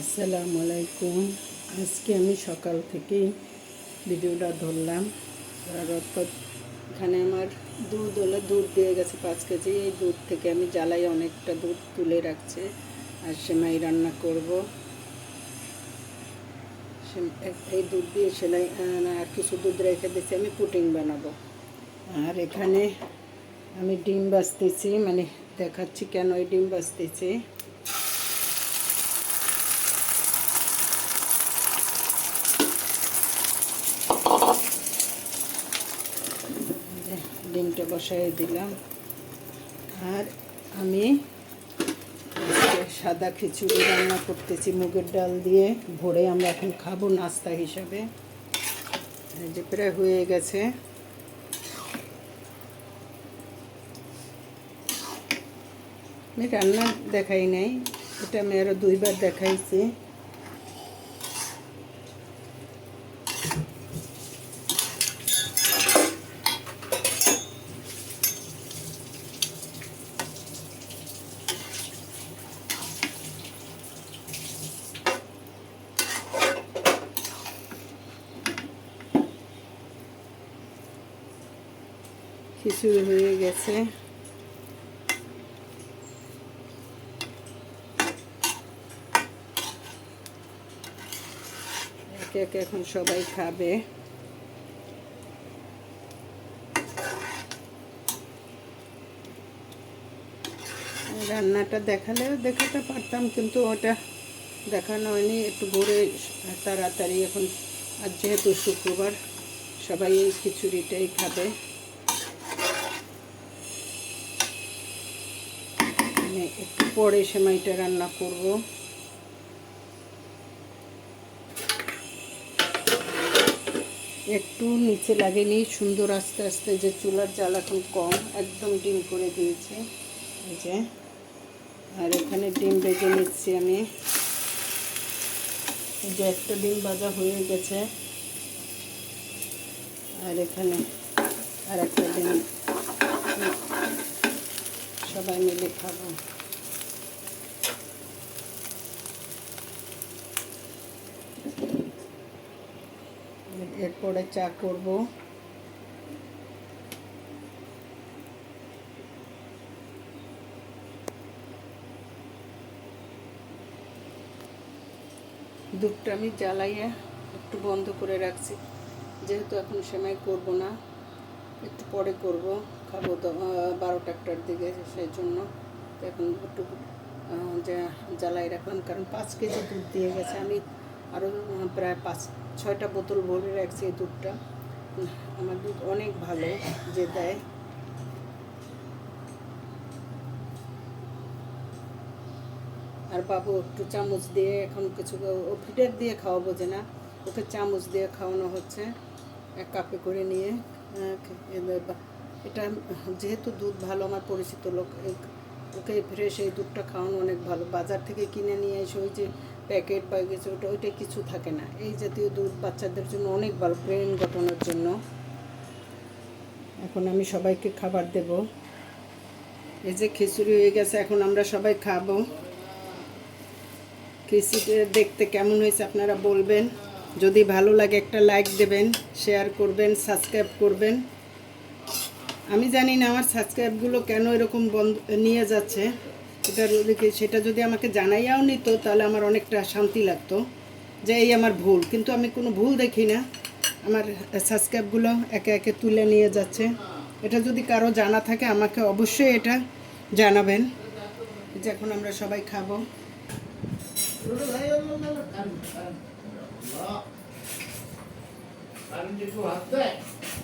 আসসালামু আলাইকুম। আজকে আমি সকাল থেকেই ভিডিওটা ধরলাম। এখানে আমার দুধ হলো, দুধ দিয়ে গেছে পাঁচ কেজি। এই দুধ থেকে আমি জ্বালাই অনেকটা দুধ তুলে রাখছে আর সেমাই রান্না করব। এই দুধ দিয়ে সেলাই আর কিছু দুধ রেখে দিচ্ছি আমি পুটিং বানাবো। আর এখানে আমি ডিম বাছতেছি মানে দেখাচ্ছি কেন এই ডিম বাছতেছি যে ডিমটা বসাই দিলাম। আর আমি সাদা খিচুড়ি রান্না করতেছি মুগের ডাল দিয়ে। ভোরে আমরা এখন খাব নাস্তা হিসাবে। যে প্রায় হয়ে গেছে। আমি রান্না দেখাই নাই, এটা আমি আরও দুইবার দেখাইছি। খিচুড়ি হয়ে গেছে। একে একে এখন সবাই খাবে। রান্নাটা দেখালেও দেখাতে পারতাম, কিন্তু ওটা দেখানো হয়নি। একটু ভোরে তাড়াতাড়ি এখন, আর যেহেতু শুক্রবার, সবাই এই খিচুড়িটাই খাবে। মানে একটু পরে সেমাইটা রান্না করব। একটু নিচে লাগেনি, সুন্দর আস্তে আস্তে যে চুলার জাল এখন কম, একদম ডিম করে দিয়েছে। এই যে, আর এখানে ডিম ভেজে নিচ্ছি আমি। যে একটা ডিম ভাজা হয়ে গেছে। আর এখানে আর একটা ডিম। সবাই মিলে খাব। এরপরে চা করব। দুধটা আমি জ্বালাইয়া একটু বন্ধ করে রাখছি। যেহেতু এখন সেমাই করব না, একটু পরে করব। খাব তো বারোটা একটার দিকে সেই জন্য এখন একটু জ্বালাই রাখলাম, কারণ পাঁচ কেজি দুধ দিয়ে গেছে। আমি আরও প্রায় পাঁচ, ছয়টা বোতল ভরে রাখছি এই দুধটা। আমার দুধ অনেক ভালো যে দেয়। আর বাবু একটু চামচ দিয়ে এখন কিছু, ও ফিডার দিয়ে খাওয়াবো যে না। ওকে চামচ দিয়ে খাওয়ানো হচ্ছে। এক কাপে করে নিয়ে এটা যেহেতু দুধ ভালো, আমার পরিচিত লোক ওকে ফ্রেশ এই দুধটা খাওয়ানো অনেক ভালো। বাজার থেকে কিনে নিয়ে এসে ওই যে প্যাকেট বা কিছু, ওটা ওইটা কিছু থাকে না। এই জাতীয় দুধ বাচ্চাদের জন্য অনেক ভালো ব্রেন গঠনের জন্য। এখন আমি সবাইকে খাবার দেব। এই যে খিচুড়ি হয়ে গেছে, এখন আমরা সবাই খাব। খিচুড়িটা দেখতে কেমন হয়েছে আপনারা বলবেন। যদি ভালো লাগে একটা লাইক দেবেন শেয়ার করবেন সাবস্ক্রাইব করবেন। আমি জানি না আমার সাবস্ক্রাইবগুলো কেন এরকম বন্ধ নিয়ে যাচ্ছে এটা সেটা যদি আমাকে জানাইয়াও নিত তাহলে আমার অনেকটা শান্তি লাগতো যে এই আমার ভুল কিন্তু আমি কোনো ভুল দেখি না আমার সাবস্ক্রাইবগুলো একে একে তুলে নিয়ে যাচ্ছে এটা যদি কারও জানা থাকে আমাকে অবশ্যই এটা জানাবেন যে এখন আমরা সবাই খাব এটা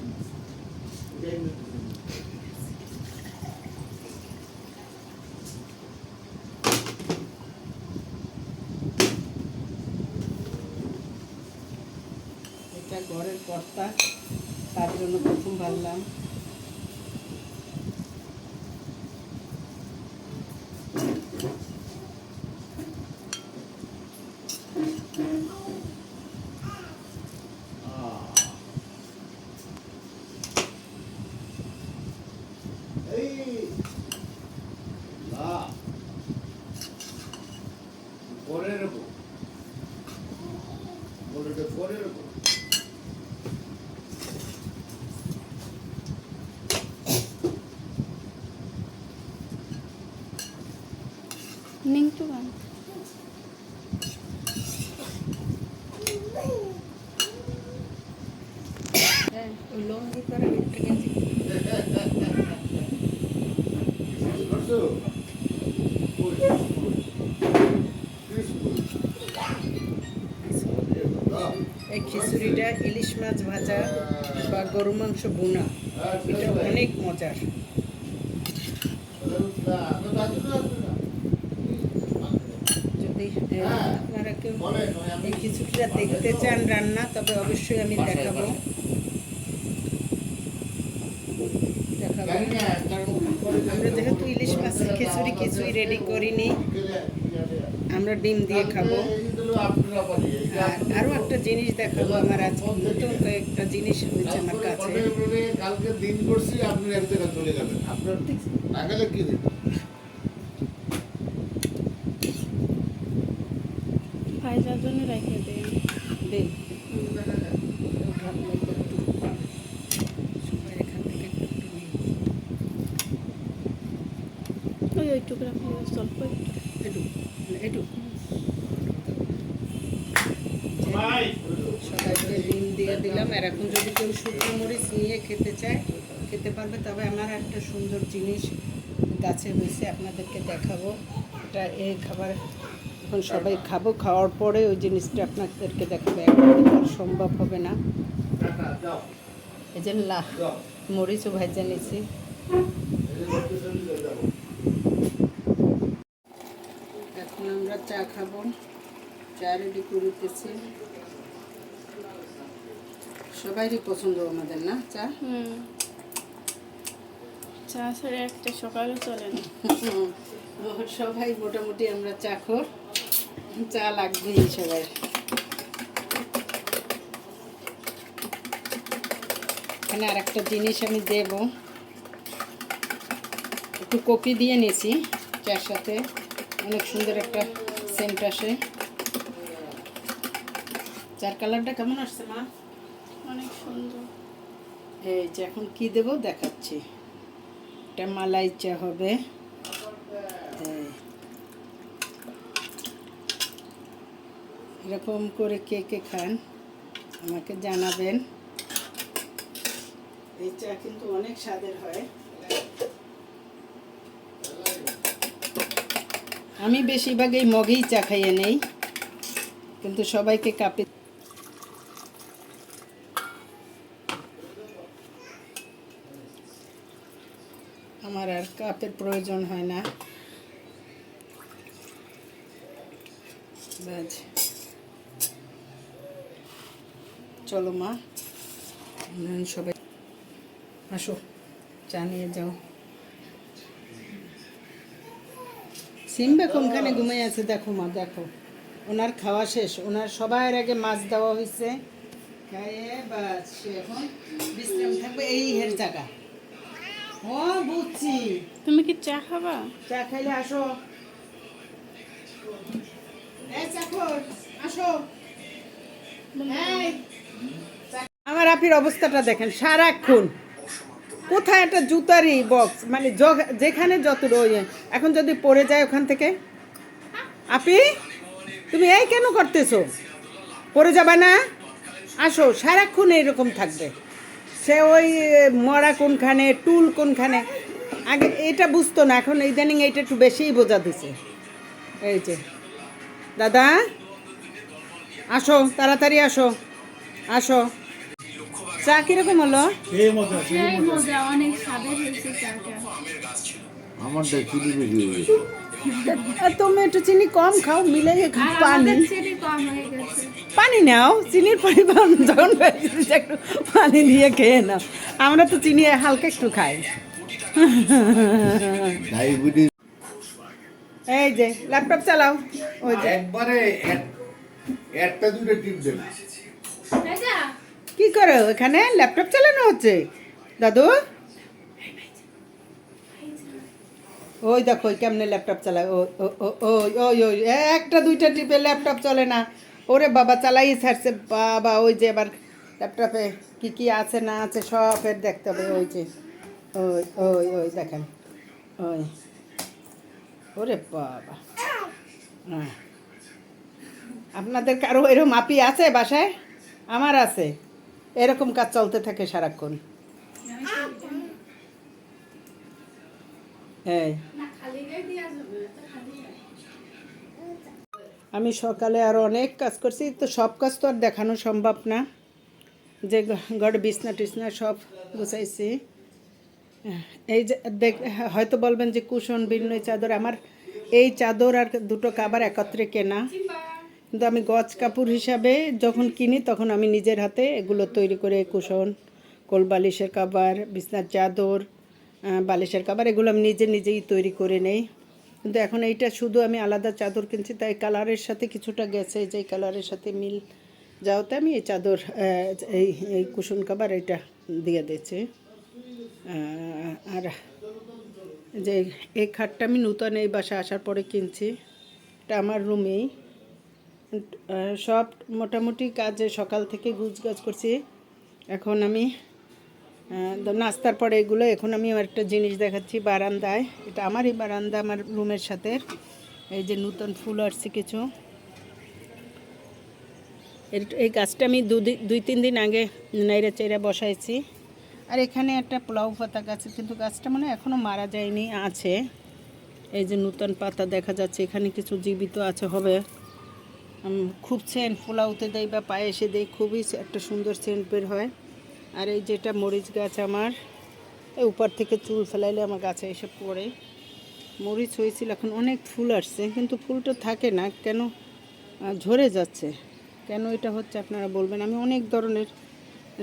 ঘরের কর্তা তার জন্য প্রথম ভাবলাম না পরে রাখো ওটা পরে রাখো নিংটু গান হ্যাঁ ওই লঙ্গি পরে একটা গেঞ্জি করছ ওই এই খিচুড়িটা, ইলিশ মাছ ভাজা বা গরু মাংস বোনা এটা অনেক মজার। যদি আপনারা কেউ এই খিচুড়িটা দেখতে চান রান্না, তবে অবশ্যই আমি দেখাবো। দেখাবো। আমরা যেহেতু ইলিশ মাছের খিচুড়ি কিছুই রেডি করিনি, আমরা ডিম দিয়ে খাব। আরও একটা জিনিস দেখাবো আমার আজকে নতুন কয়েকটা জিনিস হয়েছে আমার কাছে। কালকে দিন করছি আপনি এক জায়গায় চলে যাবেন। আপনার না গেলে কি জন্য রেখে দিন। নিন। ওই ওইটুকু একটু একটু একটু সবাইকে ডিম দিয়ে দিলাম আর এখন যদি কেউ শুকনো মরিচ নিয়ে খেতে চায় খেতে পারবে তবে আমার একটা সুন্দর জিনিস গাছে হয়েছে আপনাদেরকে দেখাবো। এটা এই খাবার এখন সবাই খাব। খাওয়ার পরে ওই জিনিসটা আপনাদেরকে দেখাবো। দেখার সম্ভব হবে না। এই যে লা যাও মরিচও ভাজা নিছি এখন আমরা চা খাব। চা রেডি করিতেছি সবাইরই পছন্দ আমাদের না চা? হুম। চা ছাড়া একটা সকালে চলে না। সবাই মোটামুটি আমরা চা খোর চা লাগবেই সবাই। এখানে আর একটা জিনিস আমি দেব। একটু কপি দিয়ে নিয়েছি চার সাথে। অনেক সুন্দর একটা সেন্ট আসে। চার কালারটা কেমন আসছে মা? অনেক সুন্দর। এই যে এখন কি দেব দেখাচ্ছি। এটা মালাই চা হবে। এরকম করে কে কে খান, আমাকে জানাবেন। এই চা কিন্তু অনেক স্বাদের হয়। আমি বেশিরভাগ এই মগেই চা খাইয়ে নেই, কিন্তু সবাইকে কাপে আমার আর কাপের প্রয়োজন হয় না। চলো মা সবাই আসো, চা নিয়ে যাও। সিম্বা কোনখানে ঘুমিয়ে আছে দেখো মা, দেখো। ওনার খাওয়া শেষ, ওনার সবার আগে মাছ দেওয়া হয়েছে খাইয়ে এখন বিশ্রাম থাকবে এই হের জায়গা। ও বুঝছি। তুমি কি চা খাবা? চা খাইলে আসো। এই চাকর আসো। আমার আপির অবস্থাটা দেখেন সারাক্ষণ। কোথায় একটা জুতারই বক্স মানে যেখানে যত রয়ে এখন যদি পড়ে যায় ওখান থেকে? আপি তুমি এই কেন করতেছো? পড়ে যাবে না? আসো সারাক্ষণ এইরকম থাকবে। সে ওই মরা কোনখানে টুল কোনখানে আগে এটা বুঝতো না এখন ইদানিং এইটা একটু বেশিই বোঝা দিছে। এই যে দাদা আসো তাড়াতাড়ি আসো আসো। চা কীরকম হলো? আমার তুমি একটু চিনি কম খাও মিলে পানি। পানি নাও চিনির পরিমাণ যখন একটু পানি দিয়ে খেয়ে নাও। আমরা তো চিনি হালকা একটু খাই। এই যে ল্যাপটপ চালাও ওই যে। একবারে এক- একটা দুটো টিপ দেন কি করো এখানে ল্যাপটপ চালানো হচ্ছে? দাদু? ওই দেখো, ওই কেমনে ল্যাপটপ চালায়? ও ও ও, ওই ওই ওই, একটা দুইটা টিপে ল্যাপটপ চলে না। ওরে বাবা চালাই ছাড়ছে। বাবা, ওই যে এবার ল্যাপটপে কি কি আছে না আছে সব এর দেখতে হবে। ওই যে, ওই ওই ওই দেখেন, ওই। ওরে বাবা। হ্যাঁ। আপনাদের কারও এরকম মাপি আছে বাসায়? আমার আছে। এরকম কাজ চলতে থাকে সারাক্ষণ। এই আমি সকালে আরও অনেক কাজ করছি, তো সব কাজ তো আর দেখানো সম্ভব না। যে গড় বিছনা টিছনা সব গুছাইছি। এই যে দেখ, হয়তো বলবেন যে কুশন ভিন্ন চাদর, আমার এই চাদর আর দুটো কাবার একত্রে কেনা। কিন্তু আমি গজ কাপড় হিসাবে যখন কিনি, তখন আমি নিজের হাতে এগুলো তৈরি করে কুশন, কোলবালিশের কাবার বিছনার চাদর বালিশের কাবার এগুলো আমি নিজে নিজেই তৈরি করে নেই। কিন্তু এখন এইটা শুধু আমি আলাদা চাদর কিনছি, তাই কালারের সাথে কিছুটা গেছে, যে কালারের সাথে মিল যাওয়াতে আমি এই চাদর এই এই কুশন কাবার এটা দিয়ে দিয়েছি। আর যে এই খাটটা আমি নূতন এই বাসা আসার পরে কিনছি, এটা আমার রুমেই সব মোটামুটি কাজে সকাল থেকে গাছ করছি। এখন আমি নাস্তার পরে এগুলো এখন আমি আমার একটা জিনিস দেখাচ্ছি বারান্দায়। এটা আমারই বারান্দা, আমার রুমের সাথে। এই যে নূতন ফুল আসছে কিছু। এর- এই গাছটা আমি দুই তিন দিন আগে নাইরা চাইরা বসাইছি। আর এখানে একটা পোলাও পাতা গাছ কিন্তু গাছটা মানে এখনও মারা যায়নি, আছে। এই যে নূতন পাতা দেখা যাচ্ছে, এখানে কিছু জীবিত আছে, হবে। খুব সেন্ট পোলাওতে দেয় বা পায়েসে দেয়, খুবই একটা সুন্দর সেন্ট বের হয়। আর এই যেটা মরিচ গাছ আমার, এই উপর থেকে চুল ফেলাইলে আমার গাছে এসে পড়ে। মরিচ হয়েছিল, এখন অনেক ফুল আসছে, কিন্তু ফুলটা থাকে না, কেন ঝরে যাচ্ছে। কেন এটা হচ্ছে আপনারা বলবেন? আমি অনেক ধরনের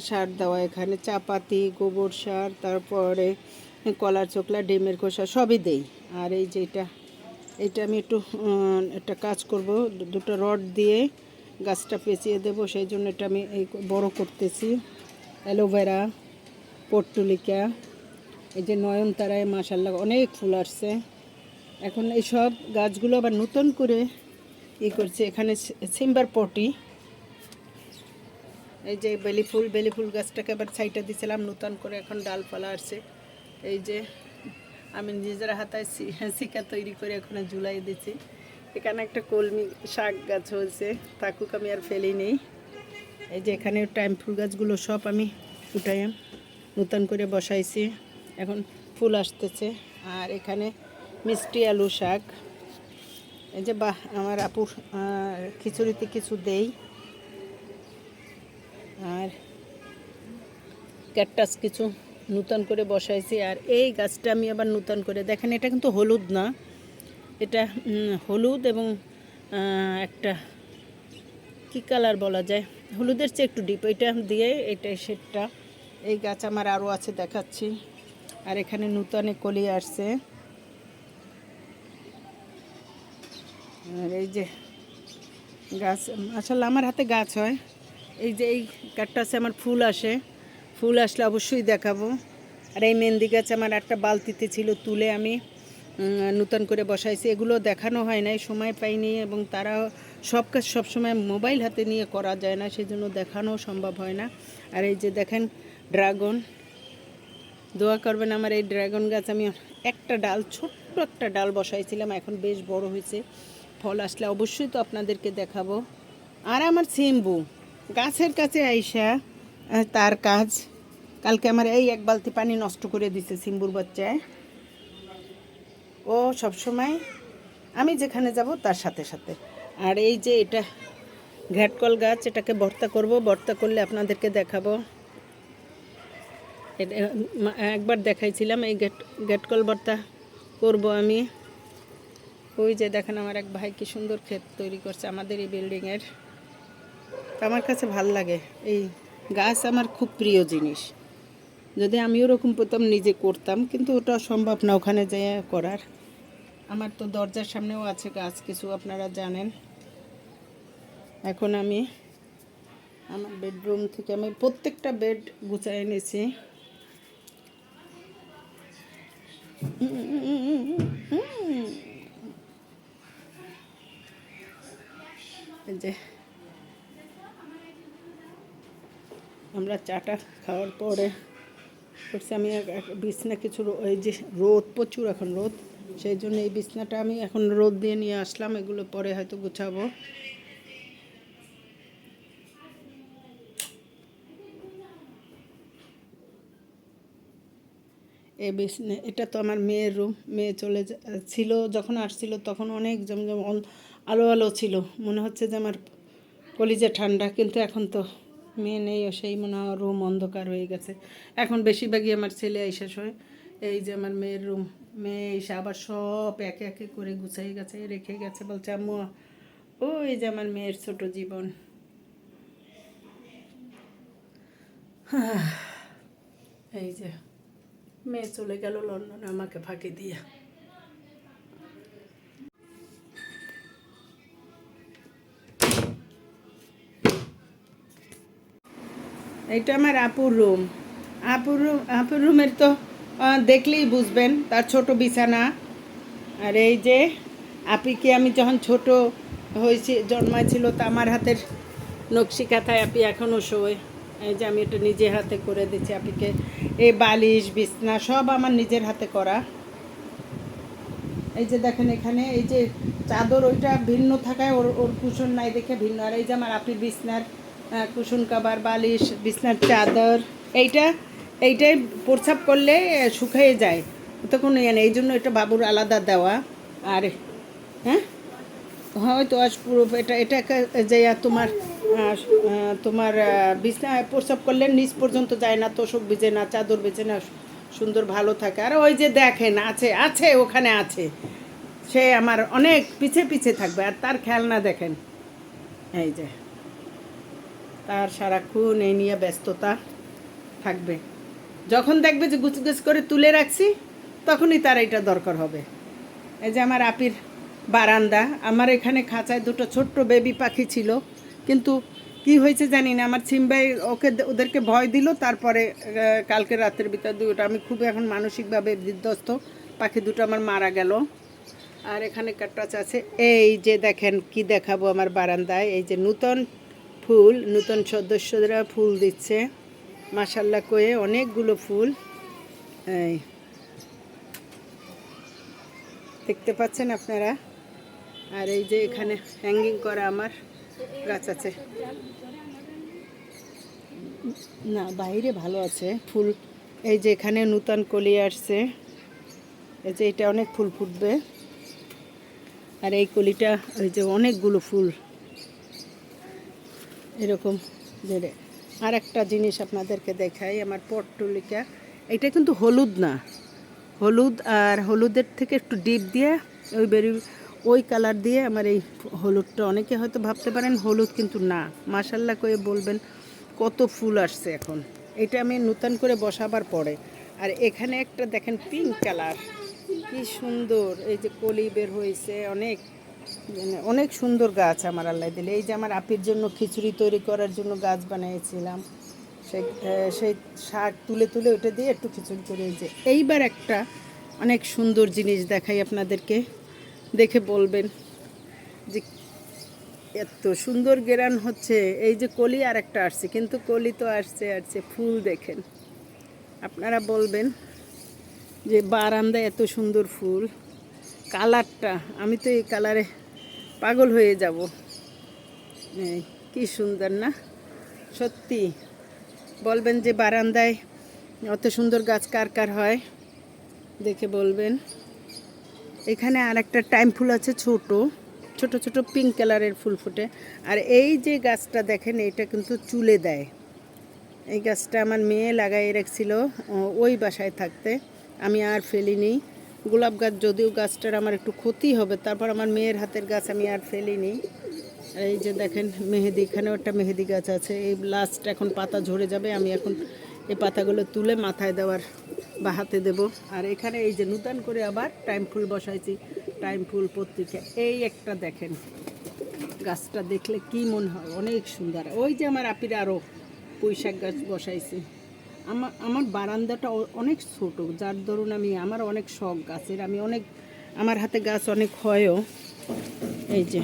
সার দেওয়া এখানে, চাপাতি, গোবর সার, তারপরে কলার চোকলা, ডিমের খোসা, সবই দেই। আর এই যে এটা এটা আমি একটু একটা কাজ করব দুটো রড দিয়ে গাছটা পেঁচিয়ে দেবো, সেই জন্য এটা আমি এই বড় করতেছি। অ্যালোভেরা পর্তুলিকা এই যে নয়নতারায় মাসাল্লাহ অনেক ফুল আসছে। এখন এই সব গাছগুলো আবার নতুন করে ই করছে, এখানে সিম্বার পটি। এই যে বেলি ফুল বেলি ফুল গাছটাকে আবার সাইডে দিয়েছিলাম নতুন করে এখন ডালপালা আসছে। এই যে আমি নিজের হাতায় শিকা তৈরি করে এখানে ঝুলাই দিচ্ছি এখানে একটা কলমি শাক গাছ হয়েছে, থাকুক আমি আর ফেলি নেই। এই যে এখানে টাইম ফুল গাছগুলো সব আমি উঠাই নতুন করে বসাইছি। এখন ফুল আসতেছে। আর এখানে মিষ্টি আলু শাক। এই যে বাহ আমার আপু আহ, খিচুড়িতে কিছু দেই। আর ক্যাকটাস কিছু নূতন করে বসাইছি। আর এই গাছটা আমি আবার নূতন করে দেখেন এটা কিন্তু হলুদ না। এটা হলুদ এবং একটা কী কালার বলা যায়? হলুদের চেয়ে একটু ডিপ এটা দিয়ে এটা সেটটা এই গাছ আমার আরও আছে, দেখাচ্ছি। আর এখানে নূতনে কলি আসছে। আর এই যে গাছ আসলে আমার হাতে গাছ হয়। এই যে এই কাঠটাছে আমার ফুল আসে। ফুল আসলে অবশ্যই দেখাবো। আর এই মেহেন্দি গাছ আমার একটা বালতিতে ছিল তুলে আমি নূতন করে বসাইছে। এগুলো দেখানো হয় নাই, সময় পাইনি এবং তারা সব কাজ সবসময় মোবাইল হাতে নিয়ে করা যায় না সেই জন্য দেখানো সম্ভব হয় না। আর এই যে দেখেন, ড্রাগন, দোয়া করবেন আমার এই ড্রাগন গাছ, আমি একটা ডাল, ছোট্ট একটা ডাল বসাইছিলাম, এখন বেশ বড় হয়েছে। ফল আসলে অবশ্যই তো আপনাদেরকে দেখাবো। আর আমার সিম্বু, গাছের কাছে আইসা তার কাজ। কালকে আমার এই এক বালতি পানি নষ্ট করে দিছে সিম্বুর বাচ্চায়। ও সবসময় আমি যেখানে যাব তার সাথে সাথে। আর এই যে এটা ঘ্যাটকল গাছ, এটাকে ভর্তা করব। ভর্তা করলে আপনাদেরকে দেখাবো। একবার দেখাইছিলাম এই গেট গেটকল ভর্তা করব আমি। ওই যে দেখেন আমার এক ভাই কি সুন্দর ক্ষেত তৈরি করছে আমাদের এই বিল্ডিংয়ের আমার কাছে ভালো লাগে। এই গাছ আমার খুব প্রিয় জিনিস। যদি আমি ওরকম পেতাম নিজে করতাম, কিন্তু ওটা সম্ভব না ওখানে যেয়ে করার। আমার তো দরজার সামনেও আছে গাছ, কিছু আপনারা জানেন। এখন আমি আমার বেডরুম থেকে আমি প্রত্যেকটা বেড গুছাই এই যে আমরা চাটা খাওয়ার পরে করছি আমি বিছনা কিছু এই যে রোদ, প্রচুর এখন রোদ। সেই জন্য এই বিছনাটা আমি এখন রোদ দিয়ে নিয়ে আসলাম, এগুলো পরে হয়তো গুছাবো। এই বিছনা, এটা তো আমার মেয়ের রুম, মেয়ে চলে ছিল, যখন আসছিল তখন অনেক জমজম আলো আলো ছিল। মনে হচ্ছে যে আমার কলিজা ঠান্ডা, কিন্তু এখন তো মেয়ে নেই, ও সেই মনে হয় রুম অন্ধকার হয়ে গেছে। এখন বেশিরভাগই আমার ছেলে এসে শোয়। এই যে আমার মেয়ের রুম, মেয়ে এসে আবার সব একে একে করে গুছাই গেছে রেখে গেছে। বলছে, আম্মু, ওই যে আমার মেয়ের ছোট জীবন। এই যে, মেয়ে চলে গেল লন্ডনে, আমাকে ফাঁকি দিয়ে। এইটা আমার আপুর রুম আপুর রুম আপুর রুমের তো দেখলেই বুঝবেন, তার ছোট বিছানা। আর এই যে, আপিকে আমি যখন ছোট হয়েছি, জন্মাইছিল তা আমার হাতের নকশি কাঁথায় আপি এখনও শোয়। এই যে আমি এটা নিজের হাতে করে দিচ্ছি আপিকে। এই বালিশ, বিছনা, সব আমার নিজের হাতে করা। এই যে দেখেন এখানে, এই যে চাদর, ওইটা ভিন্ন থাকায় ওর ওর কুশন নাই দেখে ভিন্ন। আর এই যে আমার আপির বিছনার কুশন কাবার বালিশ, বিছনার চাদর, এইটা, এইটাই প্রসাব করলে শুকিয়ে যায় তো কোনো ইয়ে নেই এই জন্য এটা বাবুর আলাদা দেওয়া। আর হ্যাঁ? হয়তো আজ পুরো এটা এটা যে তোমার তোমার বিছনা প্রস্রাব করলে নিচ পর্যন্ত যায় না, তোষক ভিজে না, চাদর ভিজে না, সুন্দর ভালো থাকে। আর ওই যে দেখেন, আছে আছে, ওখানে আছে। সে আমার অনেক পিছে পিছে থাকবে, আর তার খেলনা দেখেন। এই যে। তার সারাক্ষণ এই নিয়ে ব্যস্ততা থাকবে। যখন দেখবে যে গুছ গুছ করে তুলে রাখছি, তখনই তার এটা দরকার হবে। এই যে আমার আপির বারান্দা, আমার এখানে খাঁচায় দুটো ছোট্ট বেবি পাখি ছিল, কিন্তু কি হয়েছে জানি না, আমার সিম্বাই ওকে ওদেরকে ভয় দিল, তারপরে কালকে রাতের ভিতর দুটো, আমি খুব এখন মানসিকভাবে বিধ্বস্ত, পাখি দুটো আমার মারা গেল। আর এখানে কাটাচ আছে। এই যে দেখেন কি দেখাবো আমার বারান্দায়, এই যে নূতন ফুল, নূতন সদস্যরা ফুল দিচ্ছে। মাসাল্লাহ কয়ে অনেকগুলো ফুল। এই। দেখতে পাচ্ছেন আপনারা? আর এই যে এখানে হ্যাঙ্গিং করা আমার গাছ আছে। না, বাইরে ভালো আছে ফুল। এই যে এখানে নূতন কলি আসছে। এই যে এটা অনেক ফুল ফুটবে। আর এই কলিটা ওই যে অনেকগুলো ফুল। এরকম বেড়ে আর একটা জিনিস আপনাদেরকে দেখাই, আমার পটটুলিকা। এটা কিন্তু হলুদ না। হলুদ আর হলুদের থেকে একটু ডিপ দিয়ে ওই বেরি ওই কালার দিয়ে আমার এই হলুদটা, অনেকে হয়তো ভাবতে পারেন হলুদ কিন্তু না। মাসাল্লাহ করে বলবেন, কত ফুল আসছে এখন। এটা আমি নূতন করে বসাবার পরে। আর এখানে একটা দেখেন পিঙ্ক কালার কি সুন্দর, এই যে কলি বের হয়েছে অনেক। অনেক সুন্দর গাছ আমার আল্লাহ দিলে। এই যে আমার আপির জন্য খিচুড়ি তৈরি করার জন্য গাছ বানিয়েছিলাম সেই সেই শাক তুলে তুলে ওটা দিয়ে একটু খিচুড়ি করে। যে এইবার একটা অনেক সুন্দর জিনিস দেখাই আপনাদেরকে, দেখে বলবেন যে এত সুন্দর গেরান হচ্ছে। এই যে কলি আর একটা আসছে, কিন্তু কলি তো আসছে আসছে ফুল দেখেন। আপনারা বলবেন যে বারান্দায় এত সুন্দর ফুল, কালারটা, আমি তো এই কালারে পাগল হয়ে যাব। কি সুন্দর না? সত্যি। বলবেন যে বারান্দায় অত সুন্দর গাছ কার কার হয়? দেখে বলবেন। এখানে আর একটা টাইম ফুল আছে ছোট। ছোট ছোট পিঙ্ক কালারের ফুল ফুটে। আর এই যে গাছটা দেখেন, এটা কিন্তু চুলে দেয়। এই গাছটা আমার মেয়ে লাগাই রাখছিল ওই বাসায় থাকতে। আমি আর ফেলিনি। গোলাপ গাছ, যদিও গাছটার আমার একটু ক্ষতি হবে, তারপর আমার মেয়ের হাতের গাছ আমি আর ফেলিনি। এই যে দেখেন মেহেদি, এখানেও একটা মেহেদি গাছ আছে। এই লাস্ট এখন পাতা ঝরে যাবে, আমি এখন এই পাতাগুলো তুলে মাথায় দেওয়ার বা হাতে দেবো। আর এখানে এই যে নূতন করে আবার টাইম ফুল বসাইছি, টাইম ফুল পত্রিকা। এই একটা দেখেন, গাছটা দেখলে কি মনে হয়, অনেক সুন্দর। ওই যে আমার আপির আরও পুঁই শাক গাছ বসাইছি। আমার আমার বারান্দাটা অনেক ছোট, যার দরুন আমি, আমার অনেক শখ গাছের, আমি অনেক, আমার হাতে গাছ অনেক হয়ও। এই যে,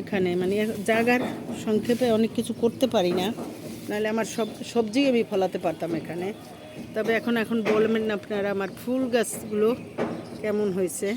এখানে মানে জায়গার সংক্ষেপে অনেক কিছু করতে পারি না, নাহলে আমার সব, সবজি আমি ফলাতে পারতাম এখানে। তবে এখন এখন বলবেন আপনারা, আমার ফুল গাছগুলো কেমন হয়েছে?